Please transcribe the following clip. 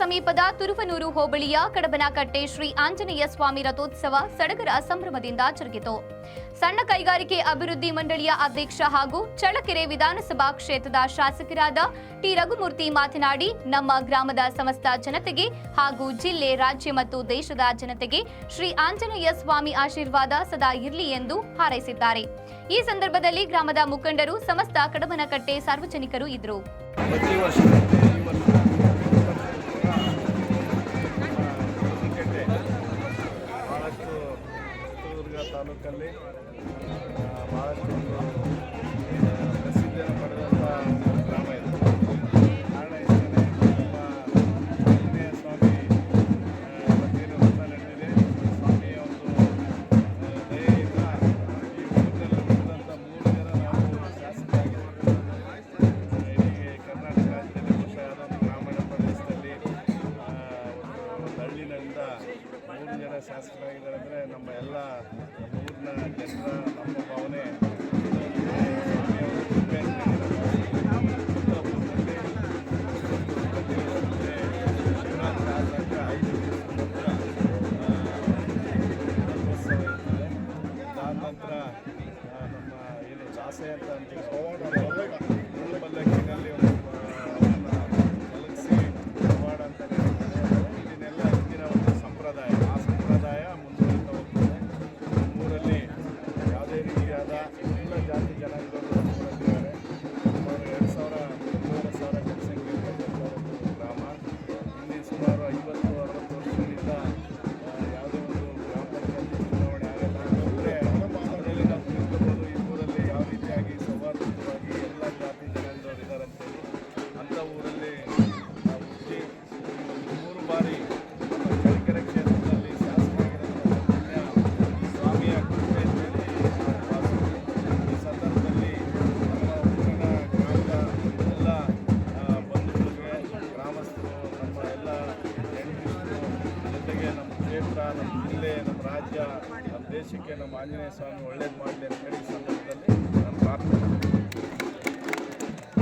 ಸಮೀಪದ ತುರುವನೂರು ಹೋಬಳಿಯ ಕಡಬನಕಟ್ಟೆ ಶ್ರೀ ಆಂಜನೇಯ ಸ್ವಾಮಿ ರಥೋತ್ಸವ ಸಡಗರ ಸಂಭ್ರಮದಿಂದ ಜರುಗಿತು. ಸಣ್ಣ ಕೈಗಾರಿಕೆ ಅಭಿವೃದ್ಧಿ ಮಂಡಳಿಯ ಅಧ್ಯಕ್ಷ ಹಾಗೂ ಚಳ್ಳಕೆರೆ ವಿಧಾನಸಭಾ ಕ್ಷೇತ್ರದ ಶಾಸಕರಾದ ಟಿ ರಘುಮೂರ್ತಿ ಮಾತನಾಡಿ, ನಮ್ಮ ಗ್ರಾಮದ ಸಮಸ್ತ ಜನತೆಗೆ ಹಾಗೂ ಜಿಲ್ಲೆ, ರಾಜ್ಯ ಮತ್ತು ದೇಶದ ಜನತೆಗೆ ಶ್ರೀ ಆಂಜನೇಯ ಸ್ವಾಮಿ ಆಶೀರ್ವಾದ ಸದಾ ಇರಲಿ ಎಂದು ಹಾರೈಸಿದ್ದಾರೆ. ಈ ಸಂದರ್ಭದಲ್ಲಿ ಗ್ರಾಮದ ಮುಖಂಡರು, ಸಮಸ್ತ ಕಡಬನಕಟ್ಟೆ ಸಾರ್ವಜನಿಕರು ಇದ್ದರು. ಚಿತ್ರದುರ್ಗ ತಾಲೂಕಲ್ಲಿ ಮೂರು ಜನ ಶಾಸಕರಾಗಿದ್ದಾರೆ ಅಂದರೆ ನಮ್ಮ ಎಲ್ಲ ಊರಿನ ಜನರ ನಮ್ಮ ಭಾವನೆ ನಂತರ ನಮ್ಮ ಏನು ದಾಸೆ ಅಂತ ಅಂತೀವಿ ಕ್ಷೇತ್ರ, ನಮ್ಮ ಜಿಲ್ಲೆ, ನಮ್ಮ ರಾಜ್ಯ, ನಮ್ಮ ದೇಶಕ್ಕೆ ನಮ್ಮ ಆಂಜನೇಯ ಸ್ವಾಮಿ ಒಳ್ಳೇದು ಮಾಡಲಿ ಅಂತ ಹೇಳಿ ಸಂದರ್ಭದಲ್ಲಿ ನಾನು ಪ್ರಾರ್ಥನೆ